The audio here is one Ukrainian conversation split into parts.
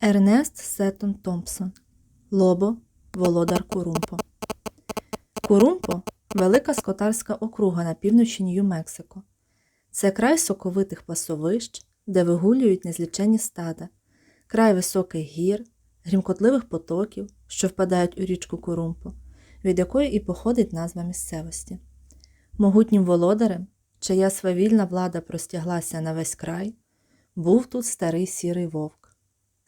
Ернест Сеттон Томпсон Лобо Володар Курумпо Курумпо велика скотарська округа на півночі Нью-Мексико. Це край соковитих пасовищ, де вигулюють незліченні стада, край високих гір, грімкотливих потоків, що впадають у річку Курумпо, від якої і походить назва місцевості. Могутнім володарем, чия свавільна влада простяглася на весь край, був тут старий сірий вовк.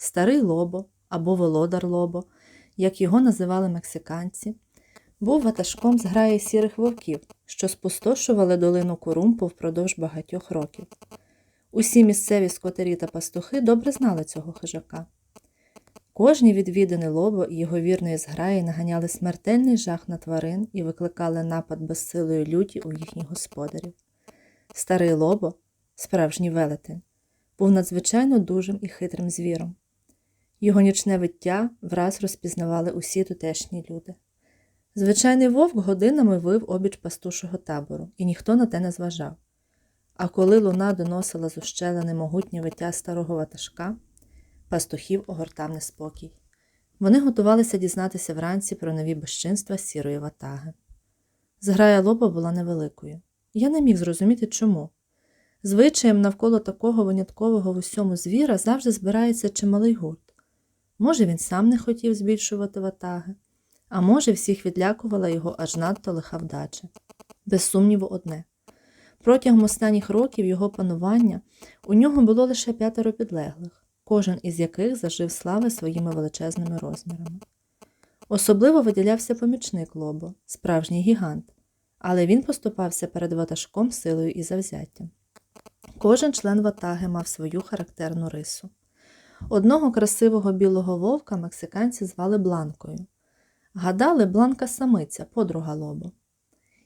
Старий Лобо або Володар Лобо, як його називали мексиканці, був ватажком зграї сірих вовків, що спустошували долину Курумпу впродовж багатьох років. Усі місцеві скотарі та пастухи добре знали цього хижака. Кожні відвідини лобо і його вірної зграї наганяли смертельний жах на тварин і викликали напад безсилої люті у їхніх господарів. Старий лобо, справжній велетень, був надзвичайно дужим і хитрим звіром. Його нічне виття враз розпізнавали усі тутешні люди. Звичайний вовк годинами вив обіч пастушого табору, і ніхто на те не зважав. А коли луна доносила з ущелини могутнє виття старого ватажка, пастухів огортав неспокій. Вони готувалися дізнатися вранці про нові безчинства сірої ватаги. Зграя лоба була невеликою. Я не міг зрозуміти, чому. Звичаєм навколо такого виняткового в усьому звіра завжди збирається чималий гурт. Може, він сам не хотів збільшувати ватаги, а може, всіх відлякувала його аж надто лиха вдача. Без сумніву, одне. Протягом останніх років його панування у нього було лише п'ятеро підлеглих, кожен із яких зажив слави своїми величезними розмірами. Особливо виділявся помічник Лобо, справжній гігант, але він поступався перед ватажком силою і завзяттям. Кожен член ватаги мав свою характерну рису. Одного красивого білого вовка мексиканці звали Бланкою. Гадали, бланка самиця, подруга лобо.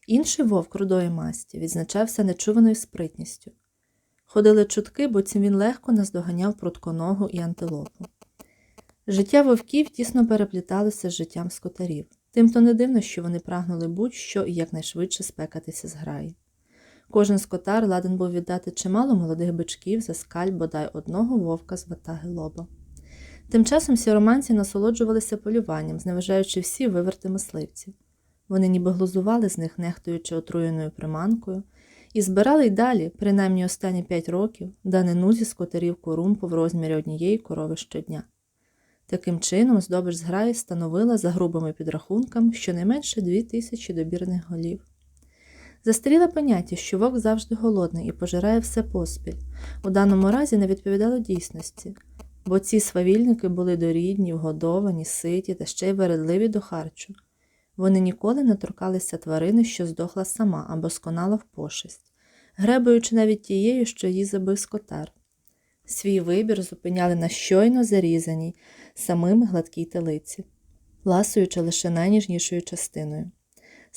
Інший вовк рудої масті відзначався нечуваною спритністю. Ходили чутки, бо цим він легко наздоганяв прутконогу і антилопу. Життя вовків тісно перепліталося з життям скотарів, тимто не дивно, що вони прагнули будь-що і якнайшвидше спекатися з граї. Кожен скотар ладен був віддати чимало молодих бичків за скаль бодай одного вовка з ватаги лоба. Тим часом сіроманці насолоджувалися полюванням, зневажаючи всі виверти мисливців. Вони ніби глузували з них, нехтуючи отруєною приманкою, і збирали й далі, принаймні останні п'ять років, данину зі скотарів корумпу в розмірі однієї корови щодня. Таким чином, здобич зграї становила за грубими підрахунками щонайменше дві тисячі добірних голів. Застаріле поняття, що вовк завжди голодний і пожирає все поспіль, у даному разі не відповідало дійсності, бо ці свавільники були дорідні, вгодовані, ситі та ще й вередливі до харчу. Вони ніколи не торкалися тварини, що здохла сама або сконала в пошесть, гребуючи навіть тією, що її забив скотар. Свій вибір зупиняли на щойно зарізаній, самими гладкій телиці, ласуючи лише найніжнішою частиною.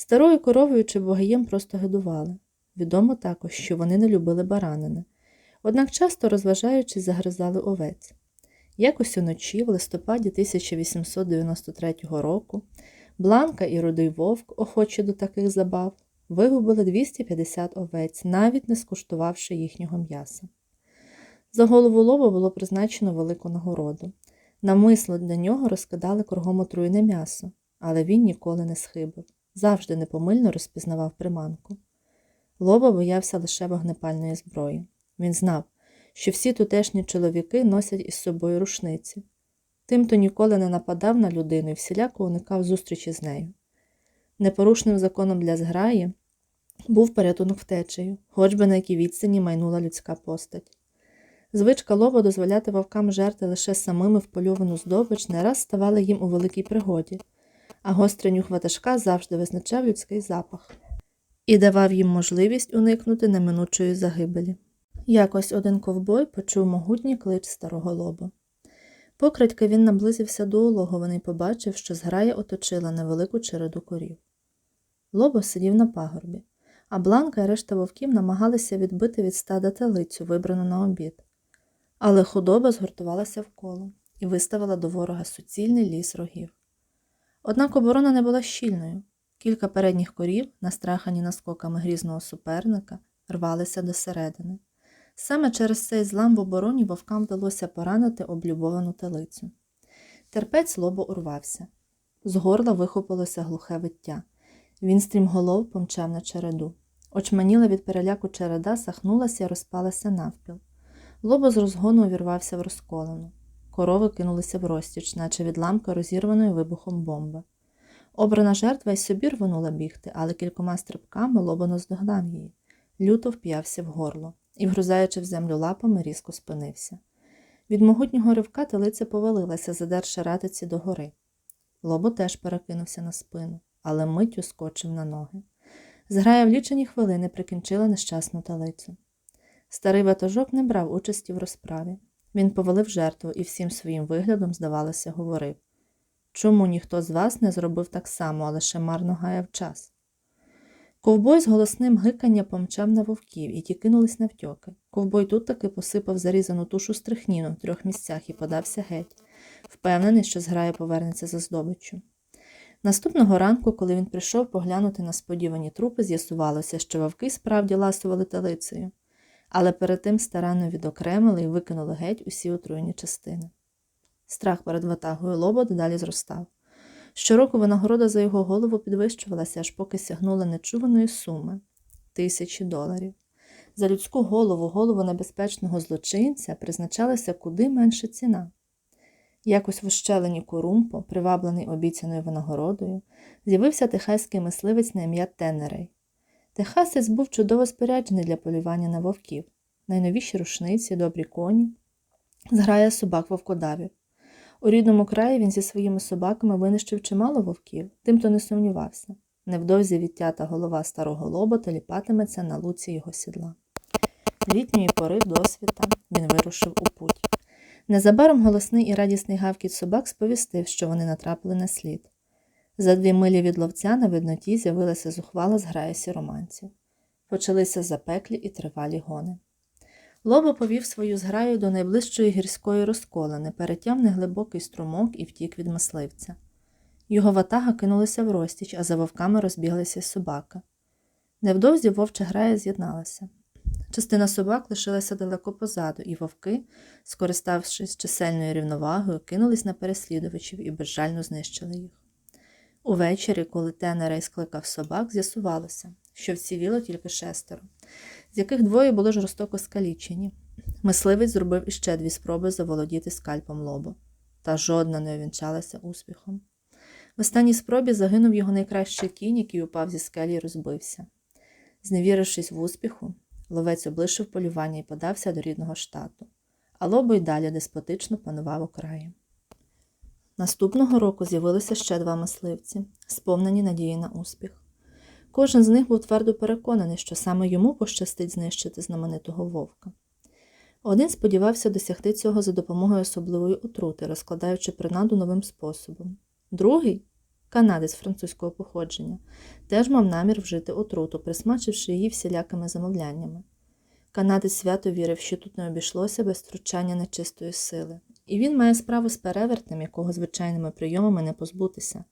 Старою коровою чи богаєм просто годували. Відомо також, що вони не любили баранини, однак часто розважаючись, загризали овець. Якось уночі, в листопаді 1893 року, Бланка і рудий вовк, охочі до таких забав, вигубили 250 овець, навіть не скуштувавши їхнього м'яса. За голову лоба було призначено велику нагороду. Намисло для нього розкидали кругом отруєне м'ясо, але він ніколи не схибив, завжди непомильно розпізнавав приманку. Лоба боявся лише вогнепальної зброї. Він знав, що всі тутешні чоловіки носять із собою рушниці. Тимто ніколи не нападав на людину і всіляко уникав зустрічі з нею. Непорушним законом для зграї був порятунок втечею, хоч би на якій відстані майнула людська постать. Звичка лова дозволяти вовкам жерти лише самими впольовану здобич не раз ставала їм у великій пригоді, а гострий нюх ватажка завжди визначав людський запах і давав їм можливість уникнути неминучої загибелі. Якось один ковбой почув могутній клич старого лоба. Покрадьки він наблизився до улоговини і побачив, що зграя оточила невелику череду корів. Лобо сидів на пагорбі, а Бланка і решта вовків намагалися відбити від стада телицю, вибрану на обід. Але худоба згуртувалася вколо і виставила до ворога суцільний ліс рогів. Однак оборона не була щільною. Кілька передніх корів, настрахані наскоками грізного суперника, рвалися до середини. Саме через цей злам в обороні вовкам вдалося поранити облюбовану телицю. Терпець лобо урвався. З горла вихопилося глухе виття. Він стрімголов помчав на череду. Очманіла від переляку череда, сахнулася і розпалася навпіл. Лобо з розгону увірвався в розколену. Корови кинулися в розтіч, наче від ламки розірваної вибухом бомби. Обрана жертва й собі рвонула бігти, але кількома стрибками лобо наздогнав її. Люто вп'явся в горло і, вгрузаючи в землю лапами, різко спинився. Від могутнього ривка телиця повалилася, задерши ратиці догори. Лобо теж перекинувся на спину, але миттю скочив на ноги. Зграя в лічені хвилини прикінчила нещасну талицю. Старий ватажок не брав участі в розправі. Він повалив жертву і всім своїм виглядом, здавалося, говорив Чому ніхто з вас не зробив так само, а лише марно гаяв час? Ковбой з голосним гикання помчав на вовків і ті кинулись навтьоки. Ковбой тут таки посипав зарізану тушу стрихніну в трьох місцях і подався геть, впевнений, що зграя повернеться за здобиччю. Наступного ранку, коли він прийшов поглянути на сподівані трупи, з'ясувалося, що вовки справді ласували талицею, але перед тим старанно відокремили і викинули геть усі отруєні частини. Страх перед ватагою лоба дедалі зростав. Щороку винагорода за його голову підвищувалася, аж поки сягнула нечуваної суми тисячі доларів. За людську голову, голову небезпечного злочинця призначалася куди менша ціна. Якось в ущелині Курумпо, приваблений обіцяною винагородою, з'явився техаський мисливець на ім'я Теннерей. Техасець був чудово споряджений для полювання на вовків, найновіші рушниці, добрі коні, зграя собак вовкодавів. У рідному краї він зі своїми собаками винищив чимало вовків, тим то не сумнівався. Невдовзі відтята голова старого лобота ліпатиметься на луці його сідла. Літньої пори досвіта він вирушив у путь. Незабаром голосний і радісний гавкіт собак сповістив, що вони натрапили на слід. За дві милі від ловця на видноті з'явилася зухвала зграя сіроманців. Почалися запеклі і тривалі гони. Лобо повів свою зграю до найближчої гірської розколини, перетяв неглибокий струмок і втік від мисливця. Його ватага кинулася в розтіч, а за вовками розбіглися собака. Невдовзі вовча грая з'єдналася. Частина собак лишилася далеко позаду, і вовки, скориставшись чисельною рівновагою, кинулись на переслідувачів і безжально знищили їх. Увечері, коли Тенерей скликав собак, з'ясувалося, що вціліло тільки шестеро, з яких двоє були жорстоко скалічені. Мисливець зробив іще дві спроби заволодіти скальпом лобу, та жодна не увінчалася успіхом. В останній спробі загинув його найкращий кінь, який упав зі скелі і розбився. Зневірившись в успіху, ловець облишив полювання і подався до рідного штату, а лобо й далі деспотично панував у краї. Наступного року з'явилися ще два мисливці, сповнені надії на успіх. Кожен з них був твердо переконаний, що саме йому пощастить знищити знаменитого вовка. Один сподівався досягти цього за допомогою особливої отрути, розкладаючи принаду новим способом. Другий канадець французького походження, теж мав намір вжити отруту, присмачивши її всілякими замовляннями. Канадець свято вірив, що тут не обійшлося без втручання нечистої сили, і він має справу з перевертнем, якого звичайними прийомами не позбутися.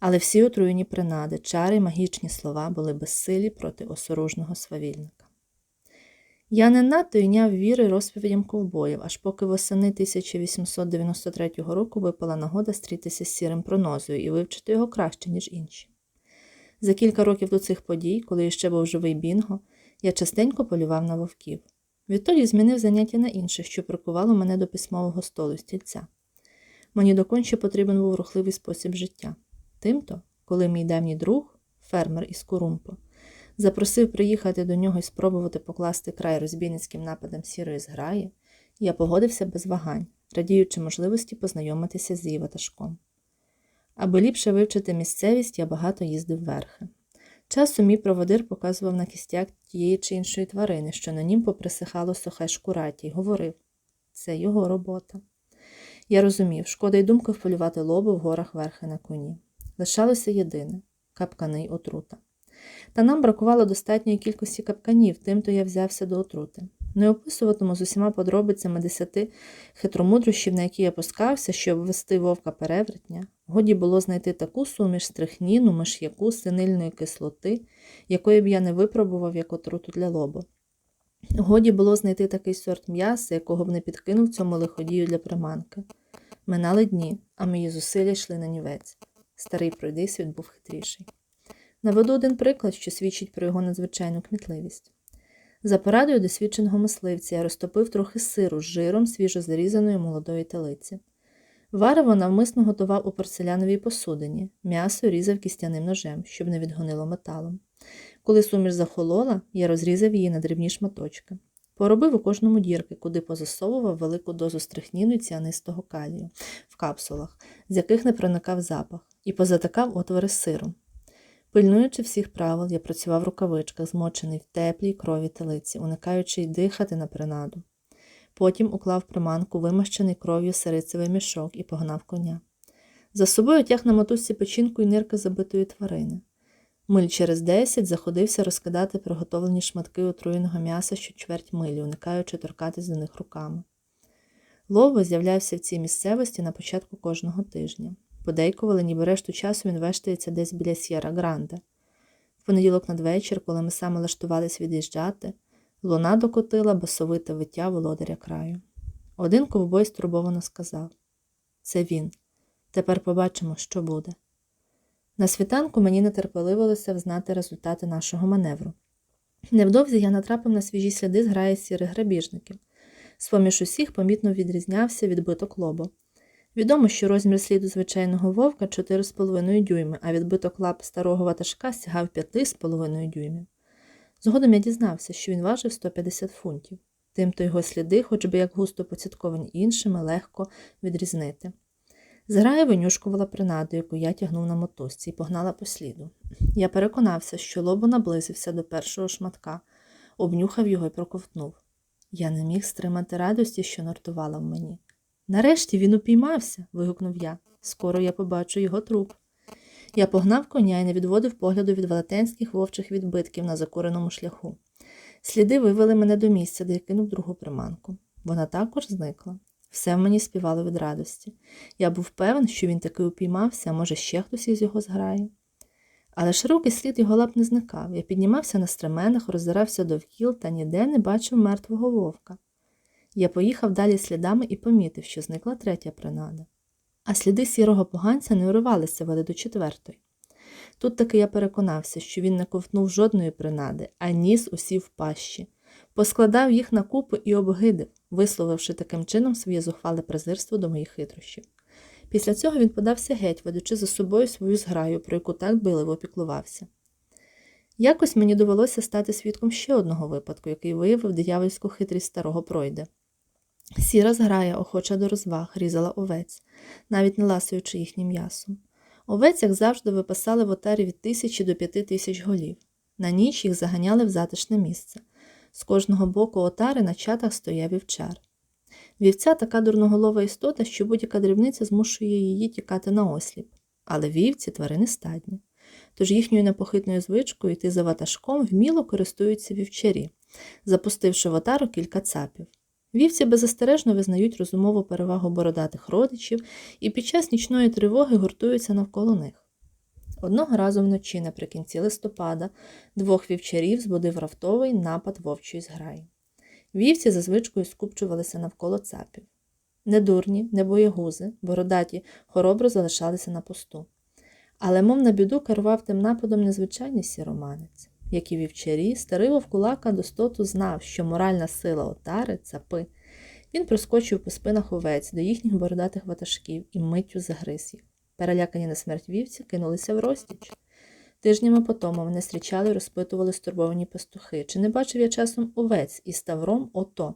Але всі отруєні принади, чари й магічні слова були безсилі проти осоружного свавільника. Я не надто йняв віри розповідям ковбоїв, аж поки восени 1893 року випала нагода стрітися з сірим пронозою і вивчити його краще, ніж інші. За кілька років до цих подій, коли ще був живий Бінго, я частенько полював на вовків. Відтоді змінив заняття на інше, що прикувало мене до письмового столу стільця. Мені доконче потрібен був рухливий спосіб життя. Тимто, коли мій давній друг, фермер із Курумпо, запросив приїхати до нього і спробувати покласти край розбійницьким нападам сірої зграї, я погодився без вагань, радіючи можливості познайомитися з її ватажком. Аби ліпше вивчити місцевість, я багато їздив верхи. Часом мій проводир показував на кістяк тієї чи іншої тварини, що на нім поприсихало сухе шкураті, й говорив це його робота. Я розумів, шкода й думки вполювати лоби в горах верхи на коні. Лишалося єдине капкани й отрута. Та нам бракувало достатньої кількості капканів, тим то я взявся до отрути. Не описуватиму з усіма подробицями десяти хитромудрощів, на які я пускався, щоб ввести вовка перевертня. Годі було знайти таку суміш стрихніну, миш'яку, синильної кислоти, якої б я не випробував як отруту для лоба. Годі було знайти такий сорт м'яса, якого б не підкинув цьому лиходію для приманки. Минали дні, а мої зусилля йшли на нівець. Старий пройдисвіт був хитріший. Наведу один приклад, що свідчить про його надзвичайну кмітливість. За порадою досвідченого мисливця я розтопив трохи сиру з жиром свіжо зарізаної молодої телиці. Варево навмисно готував у порцеляновій посудині, м'ясо різав кістяним ножем, щоб не відгонило металом. Коли суміш захолола, я розрізав її на дрібні шматочки. Поробив у кожному дірки, куди позасовував велику дозу стрихніну і ціанистого калію в капсулах, з яких не проникав запах, і позатикав отвори сиром. Пильнуючи всіх правил, я працював в рукавичках, змочений в теплій крові телиці, уникаючи й дихати на принаду. Потім уклав приманку вимащений кров'ю сирицевий мішок і погнав коня. За собою тяг на мотузці печінку і нирки забитої тварини. Миль через десять заходився розкидати приготовлені шматки отруєного м'яса що чверть милі, уникаючи торкатись до них руками. Лово з'являвся в цій місцевості на початку кожного тижня. Подейкували, ніби решту часу він вештається десь біля С'єра Гранде. В понеділок надвечір, коли ми саме лаштувались від'їжджати, луна докотила басовите виття володаря краю. Один ковбой стурбовано сказав Це він. Тепер побачимо, що буде. На світанку мені нетерпеливилося взнати результати нашого маневру. Невдовзі я натрапив на свіжі сліди зграї сірих грабіжників. З-поміж усіх помітно відрізнявся відбиток лобо. Відомо, що розмір сліду звичайного вовка 4,5 дюйми, а відбиток лап старого ватажка сягав 5,5 дюймів. Згодом я дізнався, що він важив 150 фунтів. Тимто його сліди, хоч би як густо поцятковані іншими, легко відрізнити. Зграя винюшкувала принаду, яку я тягнув на мотузці, і погнала по сліду. Я переконався, що лобо наблизився до першого шматка, обнюхав його і проковтнув. Я не міг стримати радості, що нортувала в мені. Нарешті він упіймався, вигукнув я. Скоро я побачу його труп. Я погнав коня і не відводив погляду від велетенських вовчих відбитків на закуреному шляху. Сліди вивели мене до місця, де я кинув другу приманку. Вона також зникла. Все в мені співало від радості. Я був певен, що він таки упіймався, а може, ще хтось із його зграє. Але широкий слід його лап не зникав. Я піднімався на стременах, роззирався довкіл та ніде не бачив мертвого вовка. Я поїхав далі слідами і помітив, що зникла третя принада. А сліди сірого поганця не уривалися вели до четвертої. Тут таки я переконався, що він не ковтнув жодної принади, а ніс усі в пащі, поскладав їх на купи і обгидив, висловивши таким чином своє зухвале презирство до моїх хитрощів. Після цього він подався геть, ведучи за собою свою зграю, про яку так биливо піклувався. Якось мені довелося стати свідком ще одного випадку, який виявив диявольську хитрість старого пройде. Сіра зграя, охоча до розваг, різала овець, навіть не ласуючи їхнім м'ясом. Овець, як завжди, випасали в отарі від тисячі до п'яти тисяч голів. На ніч їх заганяли в затишне місце. З кожного боку отари на чатах стояв вівчар. Вівця така дурноголова істота, що будь-яка дрібниця змушує її тікати на осліп. Але вівці тварини стадні. Тож їхньою непохитною звичкою йти за ватажком вміло користуються вівчарі, запустивши в отару кілька цапів. Вівці беззастережно визнають розумову перевагу бородатих родичів і під час нічної тривоги гуртуються навколо них. Одного разу вночі, наприкінці листопада, двох вівчарів збудив раптовий напад вовчої зграї. Вівці за звичкою скупчувалися навколо цапів. Не дурні, не боєгузи, бородаті хоробро залишалися на посту. Але, мов на біду, керував тим нападом незвичайний сіроманець. Як і вівчарі, старий вовкулака достоту знав, що моральна сила отари цапи. Він проскочив по спинах овець до їхніх бородатих ватажків і миттю загриз їх. Перелякані на смерть вівці кинулися в розтіч. Тижнями потому вони зустрічали і розпитували стурбовані пастухи, чи не бачив я часом овець із тавром ото.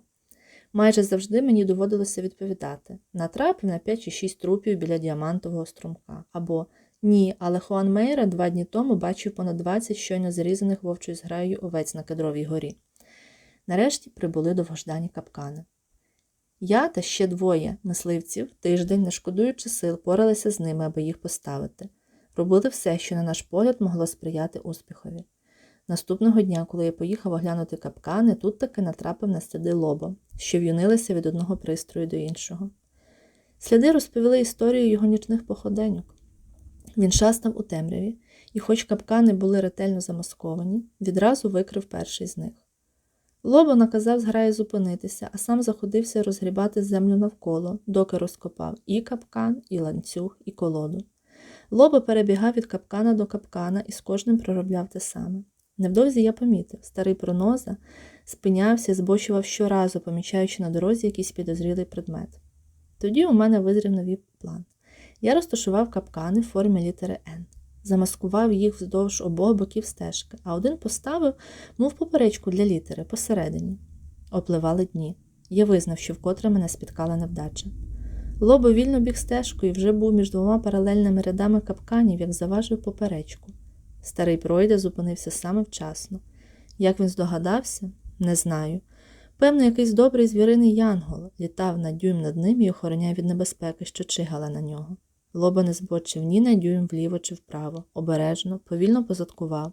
Майже завжди мені доводилося відповідати натрапив на 5 чи 6 трупів біля діамантового струмка або ні, але Хуан Мейра два дні тому бачив понад 20 щойно зарізаних вовчою зграєю овець на Кедровій горі. Нарешті прибули довгождані капкани. Я та ще двоє мисливців тиждень, не шкодуючи сил, поралися з ними, аби їх поставити. Робили все, що, на наш погляд, могло сприяти успіхові. Наступного дня, коли я поїхав оглянути капкани, тут таки натрапив на сліди лоба, що в'юнилися від одного пристрою до іншого. Сліди розповіли історію його нічних походеньок. Він шастав у темряві, і, хоч капкани були ретельно замасковані, відразу викрив перший з них. Лобо наказав зграї зупинитися, а сам заходився розгрібати землю навколо, доки розкопав і капкан, і ланцюг, і колоду. Лобо перебігав від капкана до капкана і з кожним проробляв те саме. Невдовзі я помітив, старий проноза спинявся, збочував щоразу, помічаючи на дорозі якийсь підозрілий предмет. Тоді у мене визрів новий план. Я розташував капкани в формі літери Н, замаскував їх вздовж обох боків стежки, а один поставив, мов поперечку для літери, посередині. Опливали дні. Я визнав, що вкотре мене спіткала невдача. Лобо вільно біг стежкою і вже був між двома паралельними рядами капканів, як заважив поперечку. Старий пройде зупинився саме вчасно. Як він здогадався, не знаю. Певно, якийсь добрий звіриний янгол літав на дюйм над ним і охороняв від небезпеки, що чигала на нього. Лоба не збочив ні на дюйм вліво чи вправо, обережно, повільно позадкував,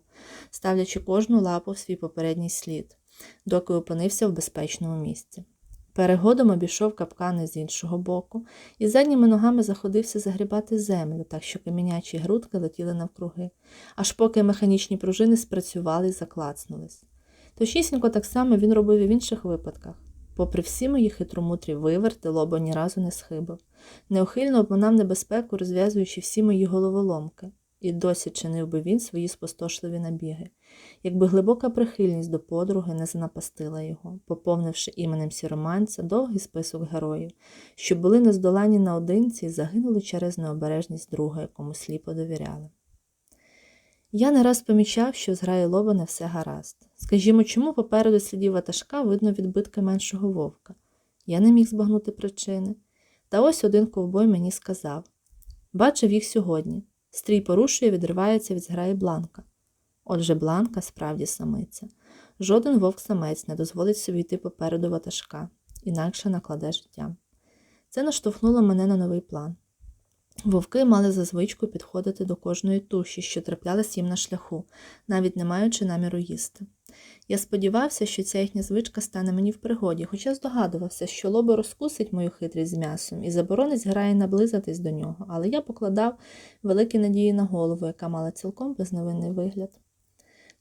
ставлячи кожну лапу в свій попередній слід, доки опинився в безпечному місці. Перегодом обійшов капкани з іншого боку і задніми ногами заходився загрібати землю, так що камінячі грудки летіли навкруги, аж поки механічні пружини спрацювали і заклацнулись. Точнісінько так само він робив і в інших випадках. Попри всі мої хитромутрі виверти, лобо ні разу не схибав. Неухильно обминав небезпеку, розв'язуючи всі мої головоломки, і досі чинив би він свої спустошливі набіги, якби глибока прихильність до подруги не занапастила його, поповнивши іменем сіроманця довгий список героїв, що були нездолані наодинці і загинули через необережність друга, якому сліпо довіряли. Я не раз помічав, що з граї лоба не все гаразд. Скажімо, чому попереду слідів ватажка видно відбитки меншого вовка. Я не міг збагнути причини. Та ось один ковбой мені сказав бачив їх сьогодні. Стрій порушує, відривається від зграї бланка. Отже, бланка справді самиця. Жоден вовк-самець не дозволить собі йти попереду ватажка, інакше накладе життя. Це наштовхнуло мене на новий план. Вовки мали за звичку підходити до кожної туші, що траплялась їм на шляху, навіть не маючи наміру їсти. Я сподівався, що ця їхня звичка стане мені в пригоді, хоча здогадувався, що лобо розкусить мою хитрість з м'ясом і заборонить грає наблизитись до нього, але я покладав великі надії на голову, яка мала цілком безновинний вигляд.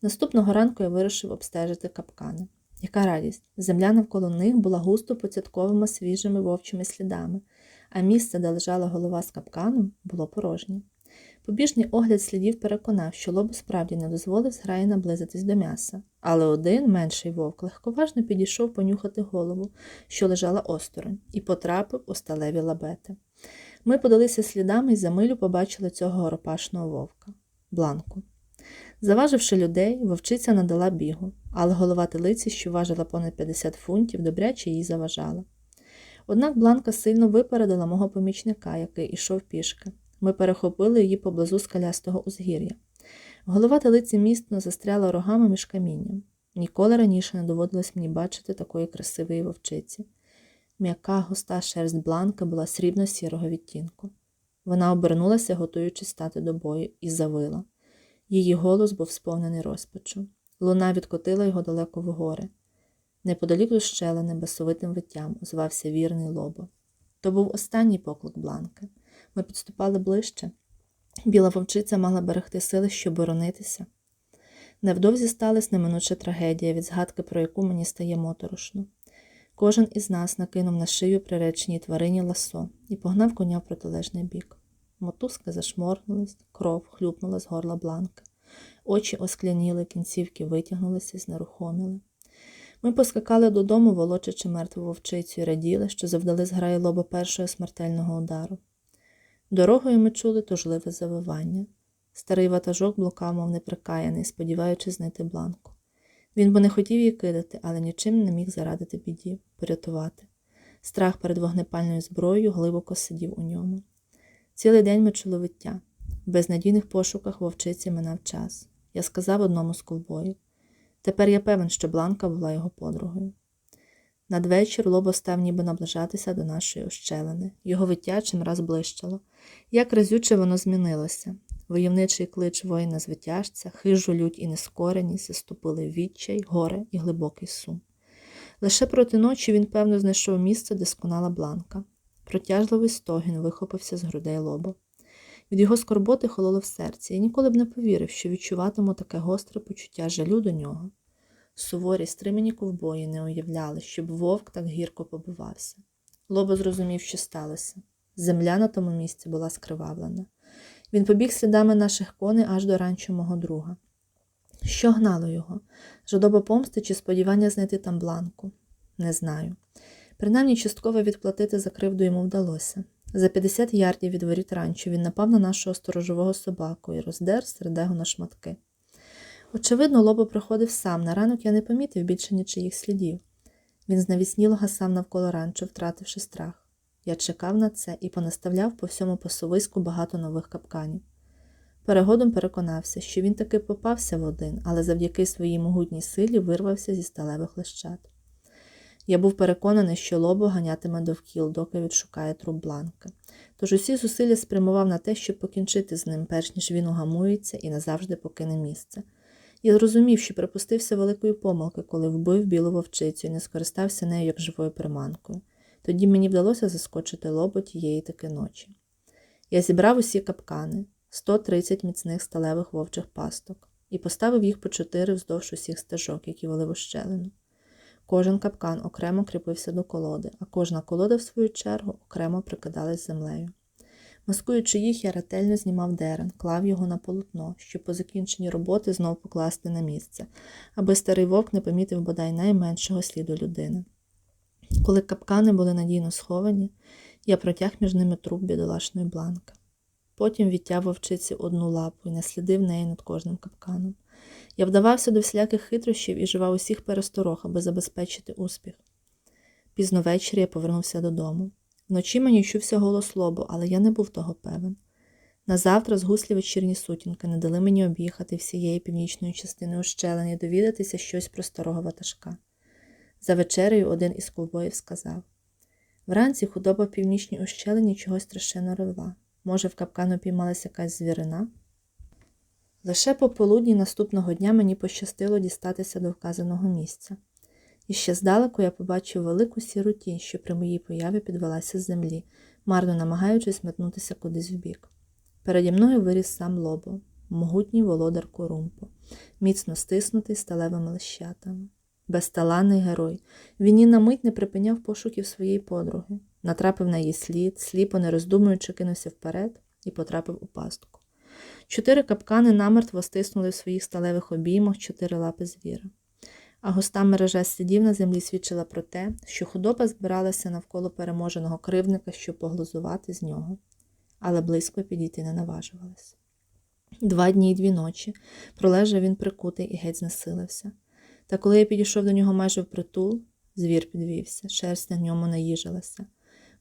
Наступного ранку я вирішив обстежити капкани. Яка радість! Земля навколо них була густо поцятковими свіжими вовчими слідами, а місце, де лежала голова з капканом, було порожнє. Побіжний огляд слідів переконав, що лобо справді не дозволив зграї наблизитись до м'яса, але один менший вовк легковажно підійшов понюхати голову, що лежала осторонь, і потрапив у сталеві лабети. Ми подалися слідами і за милю побачили цього горопашного вовка бланку. Заваживши людей, вовчиця надала бігу, але голова телиці, що важила понад 50 фунтів, добряче їй заважала. Однак Бланка сильно випередила мого помічника, який ішов пішки. Ми перехопили її поблизу скалястого узгір'я. Голова телиці міцно застряла рогами між камінням. Ніколи раніше не доводилось мені бачити такої красивої вовчиці. М'яка густа шерсть бланка була срібно-сірого відтінку. Вона обернулася, готуючись стати до бою, і завила. Її голос був сповнений розпачу. Луна відкотила його далеко в гори. Неподалік ущелини басовитим виттям озвався вірний лобо. То був останній поклик Бланки. Ми підступали ближче. Біла вовчиця мала берегти сили, щоб боронитися. Невдовзі сталася неминуча трагедія, від згадки, про яку мені стає моторошно. Кожен із нас накинув на шию приреченій тварині ласо і погнав коня в протилежний бік. Мотузка зашморгнулась, кров хлюпнула з горла бланки. Очі оскляніли, кінцівки витягнулися і знерухоміли. Ми поскакали додому, волочачи мертву вовчицю, і раділи, що завдали зграї лоба першого смертельного удару. Дорогою ми чули тужливе завивання. Старий ватажок блукав, мов неприкаяний, сподіваючись знайти бланку. Він би не хотів її кидати, але нічим не міг зарадити біді, порятувати. Страх перед вогнепальною зброєю глибоко сидів у ньому. Цілий день ми чули виття. В безнадійних пошуках вовчиці минав час. Я сказав одному з колбоїв. Тепер я певен, що Бланка була його подругою. Надвечір лобо став ніби наближатися до нашої ощелини. Його виття чимраз блищало. Як разюче воно змінилося. Войовничий клич воїна з витяжця, хижу лють і нескореність заступили відчай, горе і глибокий сум. Лише проти ночі він, певно, знайшов місце, де сконала бланка. Протяжливий стогін вихопився з грудей лоба. Від його скорботи хололо в серці, і ніколи б не повірив, що відчуватиму таке гостре почуття жалю до нього. Суворі стримані ковбої не уявляли, щоб вовк так гірко побивався. Лобо зрозумів, що сталося. Земля на тому місці була скривавлена. Він побіг слідами наших коней аж до ранчо мого друга. Що гнало його? Жадоба помсти чи сподівання знайти там бланку? Не знаю. Принаймні частково відплатити за кривду йому вдалося. За 50 ярдів від воріт ранчо він напав на нашого сторожового собаку і роздер середего на шматки. Очевидно, лобо приходив сам. На ранок я не помітив більше нічиїх слідів. Він знавісніло гасав навколо ранчо, втративши страх. Я чекав на це і понаставляв по всьому пасовиську багато нових капканів. Перегодом переконався, що він таки попався в один, але завдяки своїй могутній силі вирвався зі сталевих лещат. Я був переконаний, що лобо ганятиме довкіл, доки відшукає труп бланки. Тож усі зусилля спрямував на те, щоб покінчити з ним, перш ніж він угамується і назавжди покине місце. Я зрозумів, що припустився великої помилки, коли вбив білу вовчицю і не скористався нею як живою приманкою. Тоді мені вдалося заскочити лобо тієї таки ночі. Я зібрав усі капкани, 130 міцних сталевих вовчих пасток, і поставив їх по чотири вздовж усіх стежок, які вели в ущелину. Кожен капкан окремо кріпився до колоди, а кожна колода, в свою чергу, окремо прикидалась землею. Маскуючи їх, я ретельно знімав дерен, клав його на полотно, щоб по закінченні роботи знов покласти на місце, аби старий вовк не помітив бодай найменшого сліду людини. Коли капкани були надійно сховані, я протяг між ними труп бідолашної бланки. Потім відтяв вовчиці одну лапу і наслідив неї над кожним капканом. Я вдавався до всіляких хитрощів і живав усіх пересторог, аби забезпечити успіх. Пізно ввечері я повернувся додому. Вночі мені чувся голос лобу, але я не був того певен. Назавтра згуслі вечірні сутінки не дали мені об'їхати всієї північної частини ущелини і довідатися щось про старого ватажка. За вечерею один із ковбоїв сказав Вранці худоба в північній ущелині чогось страшенно ревла. Може, в капкану піймалася якась звірина? Лише пополудні наступного дня мені пощастило дістатися до вказаного місця. І ще здалеку я побачив велику сіру тінь, що при моїй появі підвелася з землі, марно намагаючись метнутися кудись вбік. Переді мною виріс сам лобо, могутній володар Корумпо, міцно стиснутий сталевими лещатами. Безталанний герой. Він ні на мить не припиняв пошуків своєї подруги, натрапив на її слід, сліпо не роздумуючи, кинувся вперед і потрапив у пастку. Чотири капкани намертво стиснули в своїх сталевих обіймах чотири лапи звіра. А густа мережа слідів на землі свідчила про те, що худоба збиралася навколо переможеного кривника, щоб поглузувати з нього, але близько підійти не наважувалась. Два дні й дві ночі пролежав він прикутий і геть знесилився. Та коли я підійшов до нього майже впритул, звір підвівся, шерсть на ньому наїжилася.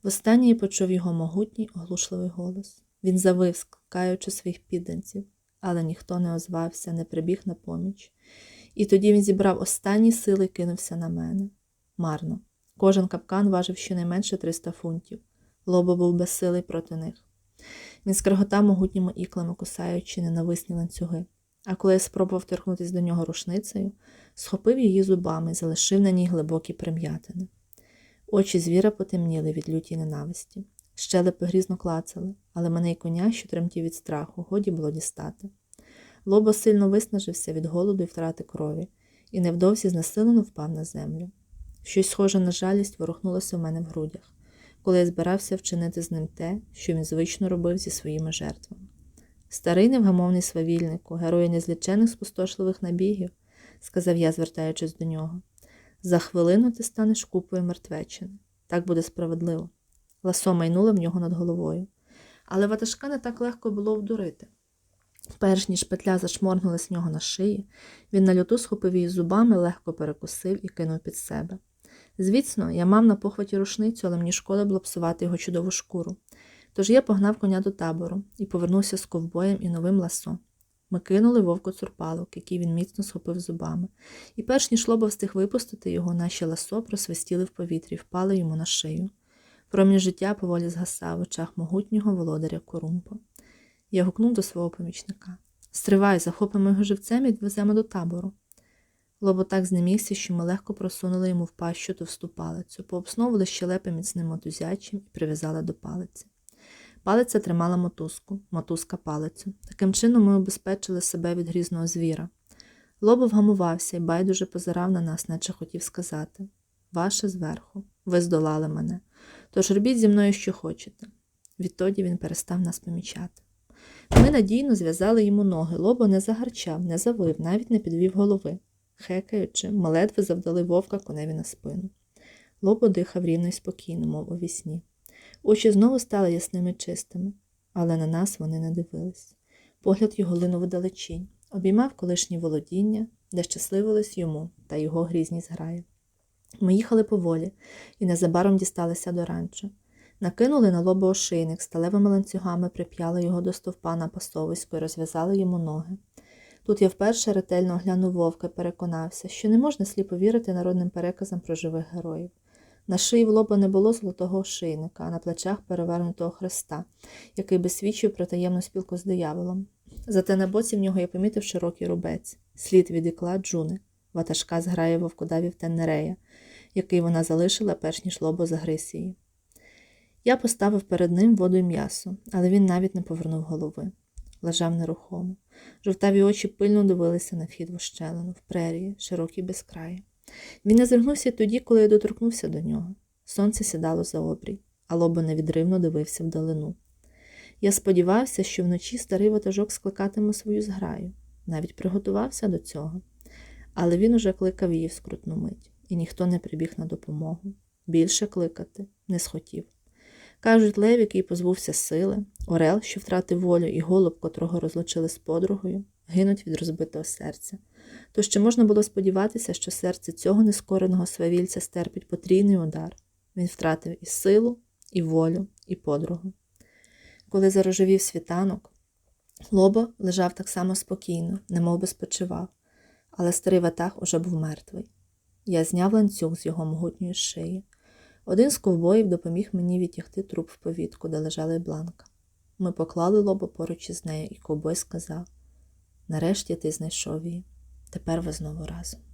Востаннє почув його могутній, оглушливий голос. Він завив, скликаючи своїх підданців, але ніхто не озвався, не прибіг на поміч. І тоді він зібрав останні сили і кинувся на мене. Марно. Кожен капкан важив щонайменше 300 фунтів. Лобо був безсилий проти них. Він скреготав могутніми іклами, кусаючи ненависні ланцюги. А коли я спробував торкнутися до нього рушницею, схопив її зубами і залишив на ній глибокі прим'ятини. Очі звіра потемніли від лютій ненависті. Щелепи грізно клацали, але мене й коня, що тремтів від страху, годі було дістати. Лобо сильно виснажився від голоду і втрати крові, і невдовзі знесилено впав на землю. Щось схоже на жалість ворухнулося в мене в грудях, коли я збирався вчинити з ним те, що він звично робив зі своїми жертвами. Старий невгамовний свавільнику, герой незлічених спустошливих набігів, сказав я, звертаючись до нього. За хвилину ти станеш купою мертвечини. Так буде справедливо. Ласо майнуло в нього над головою. Але ватажка не так легко було вдурити. Перш ніж петля зашморгнулась в нього на шиї, він на люту схопив її зубами, легко перекусив і кинув під себе. Звісно, я мав на похваті рушницю, але мені шкода було псувати його чудову шкуру. Тож я погнав коня до табору і повернувся з ковбоєм і новим ласо. Ми кинули вовку цурпалок, який він міцно схопив зубами, і перш ніж лоба встиг випустити його, наші ласо просвистіли в повітрі, впали йому на шию. Промінь життя поволі згасав в очах могутнього володаря Корумпо. Я гукнув до свого помічника Стривай, захопимо його живцем і відвеземо до табору. Лобо так знемігся, що ми легко просунули йому в пащу товсту палицю, пообсновували щелепи міцним мотузячим і прив'язали до палиці. Палиця тримала мотузку, мотузка палицю. Таким чином ми обезпечили себе від грізного звіра. Лобо вгамувався і байдуже позирав на нас, наче хотів сказати Ваше зверху, ви здолали мене, тож робіть зі мною, що хочете. Відтоді він перестав нас помічати. Ми надійно зв'язали йому ноги, лобо не загарчав, не завив, навіть не підвів голови. Хекаючи, ми ледве завдали вовка коневі на спину. Лобо дихав рівно й спокійно, мов у вісні. Очі знову стали ясними чистими, але на нас вони не дивились. Погляд його линув вдалечінь, обіймав колишні володіння, де щасливились йому та його грізні зграї. Ми їхали поволі і незабаром дісталися до ранчо. Накинули на лобо ошейник, сталевими ланцюгами прип'яли його до стовпа на пасовисько і розв'язали йому ноги. Тут я вперше ретельно оглянув вовка і переконався, що не можна сліпо вірити народним переказам про живих героїв. На шиї в лоба не було золотого ошейника, а на плечах перевернутого хреста, який би свідчив про таємну спілку з дияволом. Зате на боці в нього я помітив широкий рубець, слід від ікла Джуни, ватажка зграє вовкодавів Теннерея, який вона залишила, перш ніж лобо загриз її. Я поставив перед ним воду й м'ясо, але він навіть не повернув голови. Лежав нерухомо. Жовтаві очі пильно дивилися на вхід в ущелину, в прерії, широкі безкраї. Він не звернувся тоді, коли я доторкнувся до нього. Сонце сідало за обрій, а лобо невідривно дивився вдалину. Я сподівався, що вночі старий ватажок скликатиме свою зграю, навіть приготувався до цього. Але він уже кликав її в скрутну мить, і ніхто не прибіг на допомогу. Більше кликати не схотів. Кажуть, лев, який позбувся сили, орел, що втратив волю, і голуб, котрого розлучили з подругою, гинуть від розбитого серця. То ще можна було сподіватися, що серце цього нескореного свавільця стерпить потрійний удар. Він втратив і силу, і волю, і подругу. Коли зарожевів світанок, лобо лежав так само спокійно, немов би спочивав, але старий ватаг уже був мертвий. Я зняв ланцюг з його могутньої шиї. Один з ковбоїв допоміг мені відтягти труп в повітку, де лежала бланка. Ми поклали лоба поруч із нею, і ковбой сказав: Нарешті ти знайшов її. Тепер ви знову разом.